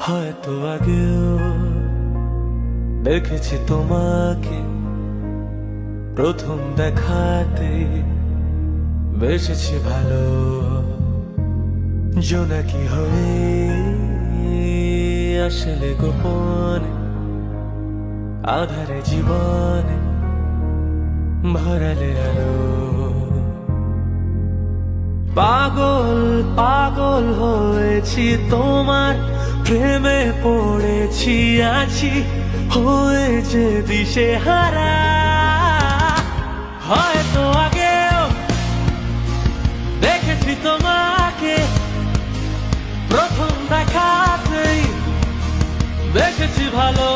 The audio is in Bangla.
হয়তো আগেও দেখেছি তোমাকে প্রথম দেখাতে। বেসেছি ভালো জোনাকি হয়ে আসলে গোপনে আধারে জীবনে ভরালে আলো। পাগল হয়েছি তোমার প্রেমে পড়েছি আছি হয়েছে দিশে হারা, হয়তো আগেও দেখেছি তোমাকে, প্রথম দেখাতেই দেখেছি ভালো